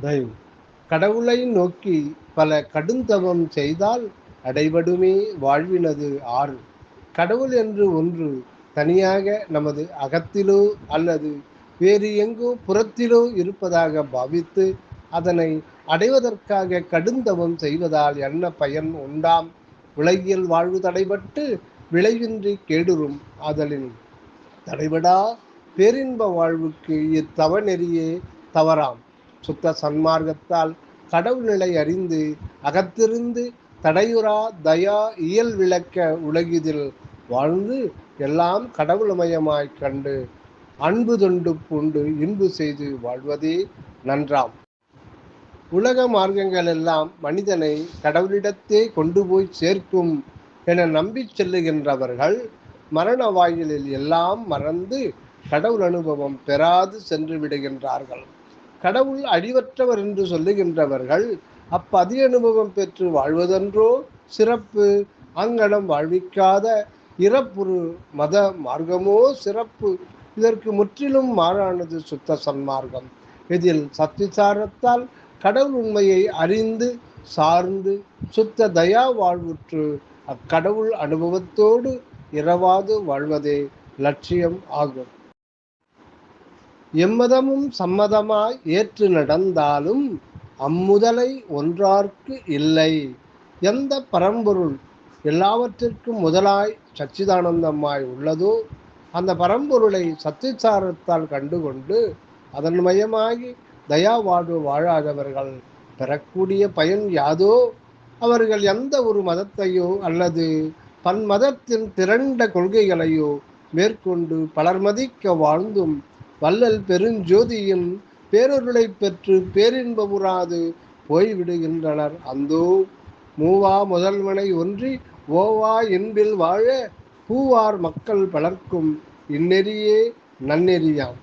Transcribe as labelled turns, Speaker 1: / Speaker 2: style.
Speaker 1: தயவு. கடவுளை நோக்கி பல கடுந்தவம் செய்தால் அடைபடுமே வாழ்வினது ஆறு. கடவுள் என்று ஒன்று தனியாக நமது அகத்திலோ அல்லது வேறு எங்கோ புறத்திலோ இருப்பதாக பாவித்து அதனை அடைவதற்காக கடுந்தவம் செய்வதால் என்ன பயன் உண்டாம்? உலகியல் வாழ்வு தடைபட்டு விளைவின்றி கேடுறும் ஆதலின் தடைபடா? பேரின்ப வாழ்வுக்கு இத்தவ நெறியே தவறாம். சுத்த சன்மார்க்கத்தால் கடவுள் நிலை அறிந்து அகத்திருந்து தடையுறா தயா இயல் விளக்க உலகிதில் வாழ்ந்து எல்லாம் கடவுளமயமாய் கண்டு அன்பு தொண்டு பூண்டு இன்பு செய்து வாழ்வதே நன்றாம். உலக மார்க்கங்கள் எல்லாம் மனிதனை கடவுளிடத்தே கொண்டு போய் சேர்க்கும் என நம்பிச் செல்லுகின்றவர்கள் மரண வாயிலில் எல்லாம் மறந்து கடவுள் அனுபவம் பெறாது சென்று விடுகின்றார்கள். கடவுள் அழிவற்றவர் என்று சொல்லுகின்றவர்கள் அப்பதி அனுபவம் பெற்று வாழ்வதென்றோ சிறப்பு அங்கனம் வாழ்விக்காத இறப்புறு மத மார்க்கமோ சிறப்பு. இதற்கு முற்றிலும் மாறானது சுத்த சன்மார்க்கம். இதில் சத்திசாரத்தால் கடவுள் உண்மையை அறிந்து சார்ந்து சுத்த தயா வாழ்வுற்று அக்கடவுள் அனுபவத்தோடு இரவாது வாழ்வதே லட்சியம் ஆகும். எம்மதமும் சம்மதமாய் ஏற்று நடந்தாலும் அம்முதலை ஒன்றார்க்கு இல்லை. எந்த பரம்பொருள் எல்லாவற்றிற்கும் முதலாய் சச்சிதானந்தமாய் உள்ளதோ அந்த பரம்பொருளை சத்திச்சாரத்தால் கண்டுகொண்டு அதன் மயமாகி தயா வாழ்வு வாழாதவர்கள் பெறக்கூடிய பயன் யாதோ அவர்கள் எந்த ஒரு மதத்தையோ அல்லது பன்மதத்தின் திரண்ட கொள்கைகளையோ மேற்கொண்டு பலர் மதிக்க வாழ்ந்தும் வள்ளல் பெருஞ்சோதியின் பேரொருளை பெற்று பேரின்பமுறாது போய்விடுகின்றனர். அந்தோ மூவா முதல்வனை ஒன்றி ஓவா என்பில் வாழ பூவார் மக்கள் பலர்க்கும் இந்நெறியே நன்னெறியாம்.